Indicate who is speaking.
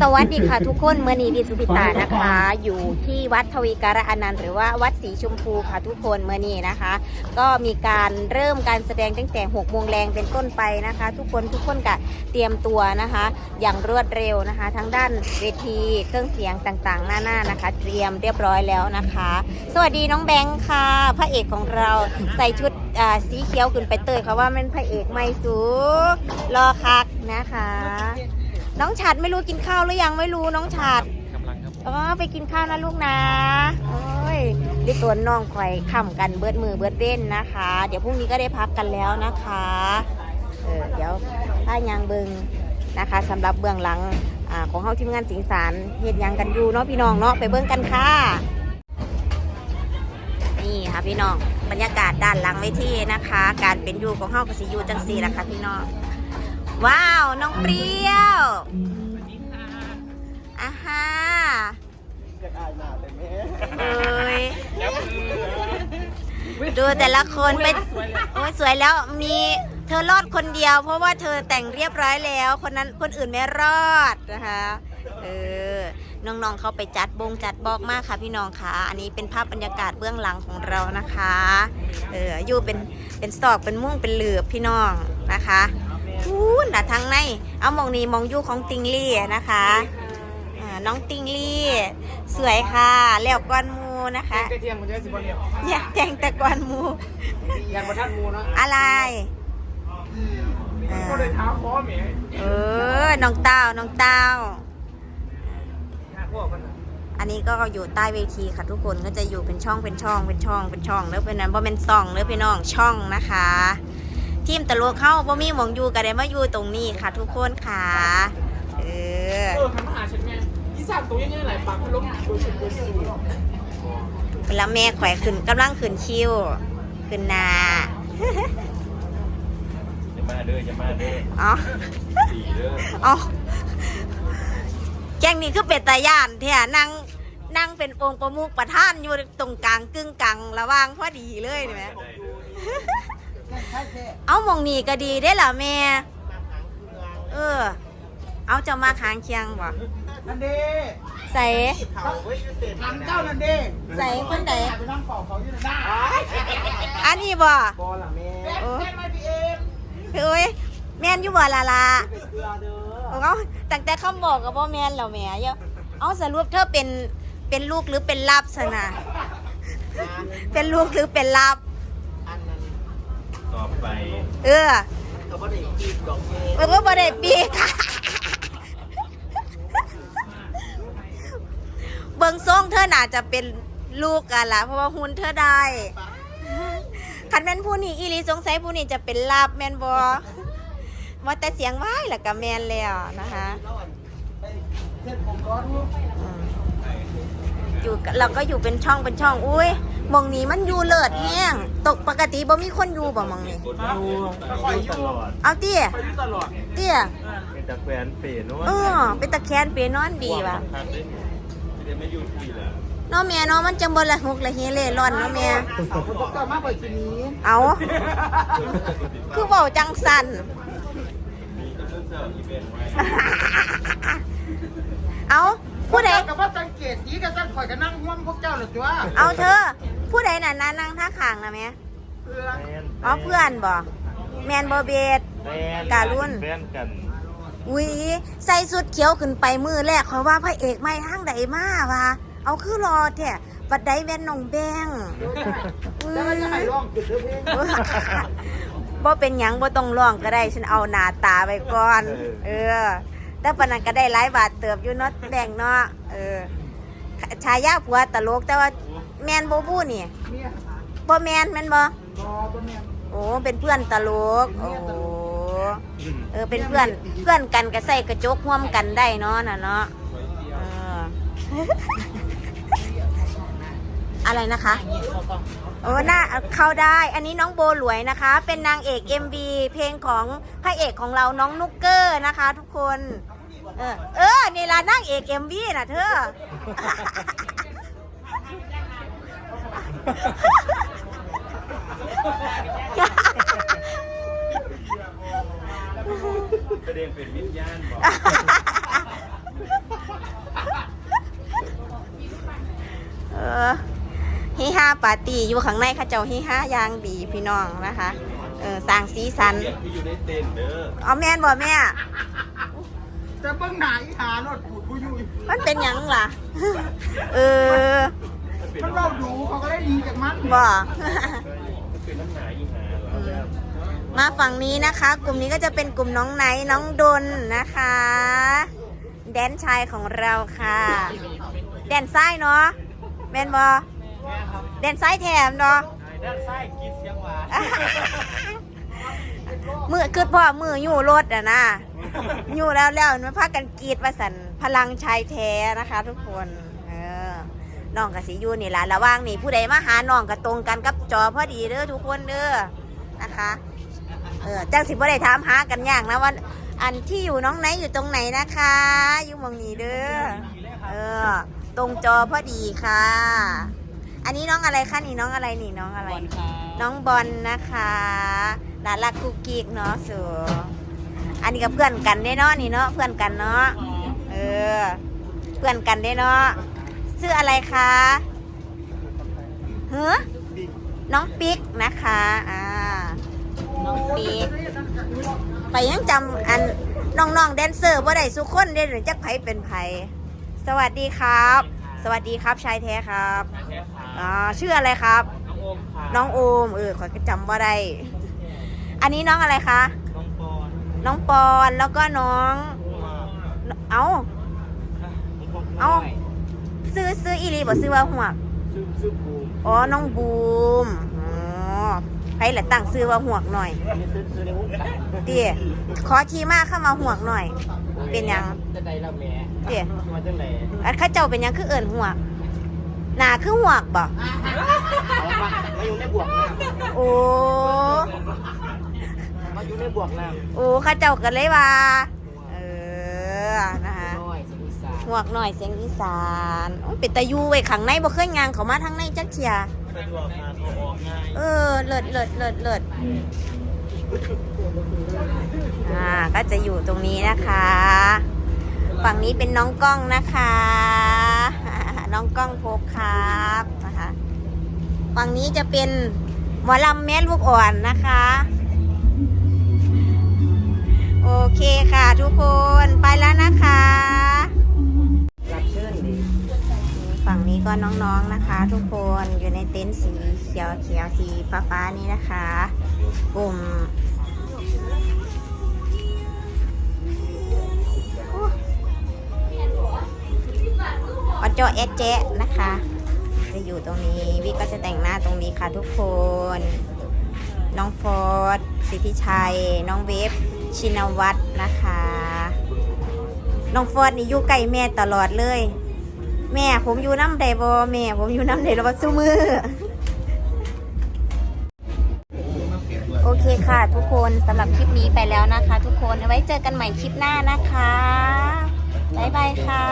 Speaker 1: สวัสดีค่ะทุกคนเมื่อนี้ดิสุพิตานะคะ อยู่ที่วัดทวีการะอนันต์หรือว่าวัดสีชมพูค่ะทุกคนเมื่อนี้นะคะ ก็มีการเริ่มการแสดงตั้งแต่6โมงแรงเป็นต้นไปนะคะ ทุกคนทุกคนก็เตรียมตัวนะคะ อย่างรวดเร็วนะคะ ทั้งด้านเวทีเครื่องเสียงต่างๆ หน้าๆนะคะ เตรียมเรียบร้อยแล้วนะคะ สวัสดีน้องแบงค์ค่ะพระเอกของเราใส่ชุดสีเขียวขึ้นไปเตยเขาว่ามันพระเอกไม่สูรอคักนะคะ น้องฉัดไม่รู้กินข้าวหรือยังไม่รู้น้องฉัด
Speaker 2: กำลังครับผม
Speaker 1: อ๋อไปกินข้าวนะลูกนะโอ้ยได้ตัวน้องคอยขำกันเบิดมือเบิดเว้นนะคะ เดี๋ยวพรุ่งนี้ก็ได้พักกันแล้วนะคะเออเดี๋ยวถ้ายางเบิงนะคะสำหรับเบื้องหลังอาของเฮาทีมงานสิงสารเฮ็ดหยังกันอยู่เนาะพี่น้องเนาะไปเบิ่งกันค่ะ นี่ค่ะพี่น้องบรรยากาศด้านหลังเวทีนะคะ การเป็นอยู่ของเฮาก็สิอยู่จังสี่ละค่ะพี่น้อง ว้าว น้องเปรี้ยวอ่าฮะเอ้ยดูแต่ละคนเป็นโอ้ยสวยแล้วมีเธอรอดคนเดียว เพราะว่าเธอแต่งเรียบร้อยแล้ว คนนั้นคนอื่นไม่รอดนะคะเออน้องๆเขาไปจัดบงจัดบอกมากค่ะพี่น้องค่ะอันนี้เป็นภาพบรรยากาศเบื้องหลังของเรานะคะเอออยู่เป็นเป็นสอกเป็นมุ่งเป็นเหลือบพี่น้องนะคะ พูนน่ะทางใน เอามองนี้มองอยู่ของติงลี่นะคะอ่าน้องติงลี่ สวยค่ะแล้วก้อนหมูนะคะ
Speaker 2: กระเทียมมันจะสิบเดียว
Speaker 1: อยากแต่งแต่ก้อนหมู
Speaker 2: ยันประทัดมูเนาะ
Speaker 1: อะไรเอ
Speaker 2: ก็
Speaker 1: อ
Speaker 2: เลยเท้าคอเหม่
Speaker 1: เออ น้องเต้า น้องเต้า
Speaker 2: ห้าพวกกัน
Speaker 1: อันนี้ก็อยู่ใต้เวทีค่ะทุกคนก็จะอยู่เป็นช่องเป็นช่องเป็นช่องเป็นช่องแล้วเป็นนั้นเพราะเป็นซองแล้วพี่น้องช่องนะคะ ทีมตะลุกเข้าพ่มีหมองอยู่ก็ได้มาอยู่ตรงนี้ค่ะ ทุกคนค่ะเออ
Speaker 2: เออทำอาหารฉันไงอีสานตัวยังไงหลายปากพัดลมโดยสุดโดยสูง
Speaker 1: แล้วแม่แขวะขึ้นกำลังขึ้นคิวขึ้นหนา
Speaker 3: อย่ามาเด้ออย่ามาเด้อ
Speaker 1: อ๋อ
Speaker 3: สีเด้อ
Speaker 1: อ๋อแกงนี้คือเป็ดตาย่านเท่นั่งนั่งเป็นองค์ประมุขประท่านอยู่ตรงกลางกึ่งกลางระหว่างพอดีเลยเห็นไหม มองนี่ก็ดีได้อล่ะแม่ เออ เอาเจะมาค้างเคียงบ่
Speaker 2: นันเด้
Speaker 1: ใส่
Speaker 2: ทำเจ้านันเด้
Speaker 1: ใส่คนไหน
Speaker 2: ไปนั่งเฝ้าเขาอยู่หน้า
Speaker 1: อันนี้บ่
Speaker 2: บอลล่ะแม่
Speaker 1: โอ้
Speaker 2: แม่มาพีเอ็ม
Speaker 1: เอ้ยแม่นอยู่บ่ล่ะล่ะ
Speaker 2: ไปเสือเด้อ
Speaker 1: เอาตั้งแต่คำบอกกับบ่แม่นแล้วแม่เยอะเอาสรุปเธอเป็นเป็นลูกหรือเป็นลับซะนะเป็นลูกหรือเป็นลับ
Speaker 2: อันนั้น
Speaker 3: ต่อไป
Speaker 1: เออ
Speaker 2: ก็บ่ได้กินดอกเงี้
Speaker 1: มันก็บ่ได้ปีกเบิ่งทรงเธอน่าจะเป็นลูกกันละเพราะว่าหุ่นเธอได้คันแม่นผู้นี้อีหลีสงสัยผู้นี้จะเป็นลาบแม่นบ่ว่าแต่เสียงว้ายแล้วก็แม่นแล้วนะคะ
Speaker 2: เส้นผมร้ อน
Speaker 1: อืมอยู่กับเราก็อยู่เป็นช่องเป็นช่องอุ้ยหมองนี้มันอยู่เลิศแห้งตกปกติบ่มีคนอยู่บ่หมองนี้
Speaker 3: กดดูดูตลอด
Speaker 1: เอาเตี้ย
Speaker 2: ไปอยู่ตลอด
Speaker 1: เตี้ย
Speaker 3: เป็นตะแควนเปรนว
Speaker 1: เออเป็นตะแคนเปนอนดีว่ะ
Speaker 3: คันได้ที่ได้ไม่อยู่ที่ละ
Speaker 1: เนาะแม่เนาะมันจังบ่ละหกละเฮเล่ร่อนเนาะแม่
Speaker 2: สาวคนตกเจ้ามากกว่าทีนี้
Speaker 1: เอาคือเว้าจังสัน
Speaker 2: ข่อยก็นั่งห่วมพวกเจ้าหรือตัว
Speaker 1: เอาเธอ ผู้ใดน่ะนั่งนั่งท่าข้างนะแม่
Speaker 2: เพื่อน
Speaker 3: แฟน
Speaker 1: อ๋อเพื่อนบ่แมนบ่เบด
Speaker 3: แฟน
Speaker 1: การุณ
Speaker 3: แฟนกัน
Speaker 1: อุ้ยใส่สุดเขียวขึ้นไปมือแรกขอยว่าพระเอกไม่ทางใดมาว่ะเอาคือรอแท้บัดใดแม่นน้องแบงอุ้
Speaker 2: แล้วมันจะให้
Speaker 1: ย
Speaker 2: ร้องจุดเดือเพลง
Speaker 1: บ่เป็นหยังบ่ต้องร้องก็ได้ฉันเอาหน้าตาไว้ก่อน เออแต่ปานนั้นก็ได้หลายบาทเติบอยู่เนาะแบ่งเนาะเออ ชายาผัวตลกแต่ว่าแมนบ่บู้นี่
Speaker 2: เนี่ย
Speaker 1: บ่แมนแม่นบ่
Speaker 2: รอตัวเนี่ย
Speaker 1: โอ้เป็นเพื่อนตลกโอ้เออเป็นเพื่อนเพื่อนกันก็ใส่กระจกร่วมกันได้เนาะน่ะเนาะเอออะไรนะคะโอ้น่าเข้าได้ อันนี้น้องโบหลวยนะคะ เป็นนางเอก MV เพลงของพระเอกของเราน้องนุกเกอร์นะคะ ทุกคน เออ เออ นี่ล่ะนั่งเอกเอ็มวีน่ะเธอ
Speaker 3: แสดงเป็นวิญญาณบอกเออฮิฮา
Speaker 1: ปาร์ตี้อยู่ข้างในข้าเจ้าฮิฮายางดีพี่น้องนะคะ เออสร้างสีสัน
Speaker 3: อเต็นท์เอ
Speaker 1: เแม่นบ่แม่
Speaker 2: แต่เบิ่งหน้าอีหาโนดปูดผู้อยู่
Speaker 1: มันเป็นหยังล่ะ เออ
Speaker 2: มันเราดูเขาก็ได้ดีจากมัน
Speaker 1: บ่
Speaker 3: มันเป็นน้ำหนาอีหาเหรอแบบ
Speaker 1: มาฝั่งนี้นะคะ กลุ่มนี้ก็จะเป็นกลุ่มน้องไนท์น้องดนนะคะ แดนชายของเราค่ะ แดนซ้ายเนาะแมนบอแดนซ้ายแถมเนาะ
Speaker 2: ด้านซ้ายกินเสียงหวาน
Speaker 1: มือคือพ่อมืออยู่รถอะนะ อยู่แล้วแล้วมันพากันกรีดประสันพลังชายแท้นะคะ ทุกคนเออน้องกับสียูนี่แหละระหว่างนี่ผู้ใดมาหาน้องก็ตรงกันกับจอพอดีเด้อทุกคนเด้อนะคะเออจังสิบ่ได้ถามหากันอย่างนะว่าอันที่อยู่น้องไหนอยู่ตรงไหนนะคะ อยู่หมองนี้เด้อเออ ตรงจอพอดีค่ะ อันนี้น้องอะไรคะนี่น้องอะไรนี่น้องอะไร น้องบอลนะคะน่ารักกุกกิกเนาะสู อันนี้ก็เพื่อนกันได้เนาะนี่เนาะเพื่อนกันเนาะเออ เพื่อนกันได้เนาะชื่ออะไรคะเฮ้อน้องปิ๊กนะคะอ่าน้องปีกไปยังจำอันน้องๆแดนเซอร์ว่าได้สุกคนเด้หรือจักไผเป็นไผสวัสดีครับ สวัสดีครับชายแท้ครับอ่าชื่ออะไรครับ
Speaker 2: น้องโอมค่ะ
Speaker 1: น้องโอมเออขอยก็จำว่าได้อันนี้น้องอะไรคะ
Speaker 2: น้องปอน
Speaker 1: น้องปอนแล้วก็น้อง เอาเอาซื้อซื้ออีรีบอกซื้อว่าหัวก
Speaker 2: ซื้อซื้อบูม
Speaker 1: อ๋อ น้องบูมอ๋อใครละตั้งซื้อว่าหัวกหน่อย
Speaker 2: อันนี้ซื้อซื้อในวงการ
Speaker 1: เตี๋ยขอทีมากเข้ามาห่วงหน่อย เป็นหยัง
Speaker 2: จะได้ละแม่
Speaker 1: เตี๋ย
Speaker 2: มาจังไหน
Speaker 1: อันเข้าเจ้าเป็นหยังคือเอิญห่วงหนาคือห่วงบ่
Speaker 2: เอามามาอยู่ในบวกน้
Speaker 1: โอ้ำ
Speaker 2: มา อยู่ในบวกน้
Speaker 1: โอ้เข้าเจ้ากันเลยว่า เออ นะคะำ
Speaker 2: น้อยสมุทรสา
Speaker 1: ห่วงหน่อยเสียงอีสานโอ้เป็นตายูไว้ข้างในบ่เคยงานเขามาทางในจักเทีย
Speaker 3: สะดวกงานเอาออกง่าย
Speaker 1: เออ เลิศเลิศเลิศเลิศอ่า ก็จะอยู่ตรงนี้นะคะ ฝั่งนี้เป็นน้องกล้องนะคะ น้องกล้องพบครับนะคะ ฝั่งนี้จะเป็นหมอลำแม่ลูกอ่อนนะคะ โอเคค่ะทุกคนไปแล้วนะคะฝั่งนี้ก็น้องๆนะคะ ทุกคนอยู่ในเต็นท์สีเขียวเขียวสีฟ้าฟ้าๆนี้นะคะ กลุ่มอจอเอสเจนะคะ จะอยู่ตรงนี้วิก็จะแต่งหน้าตรงนี้ค่ะทุกคน น้องโฟร์ดสิทธิชัย น้องเวฟ ชินวัตรนะคะ น้องโฟร์ดนี่อยู่ใกล้แม่ตลอดเลย แม่ผมอยู่น้ำไดบอแม่ ผมอยู่น้ำไดบอสู้มือ โอเคค่ะ ทุกคนสำหรับคลิปนี้ไปแล้วนะคะ ทุกคนเอาไว้เจอกันใหม่คลิปหน้านะคะ บ๊ายบายค่ะ